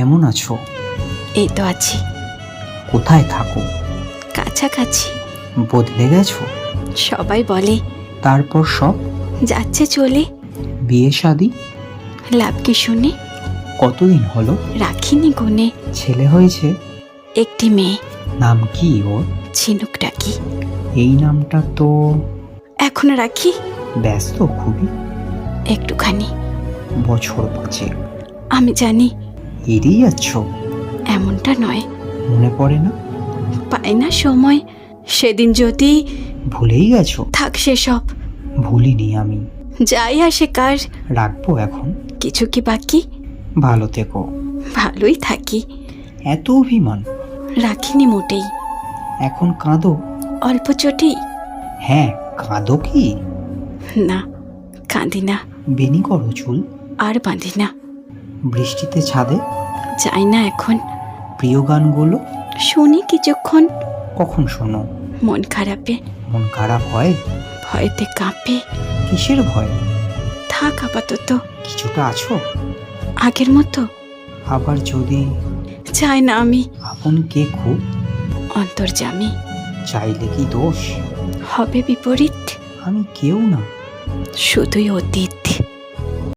কেমন আছো? এই তো আছি। কোথায় থাকো? কাছাকাছি। বদলে গেছো? সবাই বলে তারপর সব? যাচ্ছে চলে। বিয়ে শাদি? লাভ কি শুনে? কতদিন হলো? রাখিনি গুনে। ছেলে হয়েছে? একটি মেয়ে। নাম কি ওর? ঝিনুক ডাকি এই নামটা তো এখন রাখি? ব্যস্ত খুবই। একটুখানি। বছর পাঁচেক। আমি জানি এড়িয়ে যাচ্ছ এমনটা নয়। মনে পড়ে না? পাই না সময়। সেদিন যদি ভুলেই গেছো? থাক সেসব। ভুলিনি আমি। যাই আসে কার। রাখব এখন? কিছু কি বাকি? ভালো থেকো। ভালোই থাকি। এত অভিমান। রাখিনি মোটেই। এখন কাঁদো? অল্প চটি? হ্যাঁ কাঁদো কি? না কাঁদি না। বেনি করো চুল। আর বাঁধি না। বৃষ্টিতে ছাদে? যাই না এখন। প্রিয় গানগুলো শুনি কিছুক্ষণ। কখন শোনো? মন খারাপে। মন খারাপ হয়? ভয়তে কাঁপে। কিসের ভয়? থাক আপাতত। কিছুটা আছো? আগের মতো। আবার যদি? চাই না আমি। আপন কে খুব? অন্তর্জামি চাইলে কি দোষ? হবে বিপরীত। আমি কেউ না। শুধুই অতীত।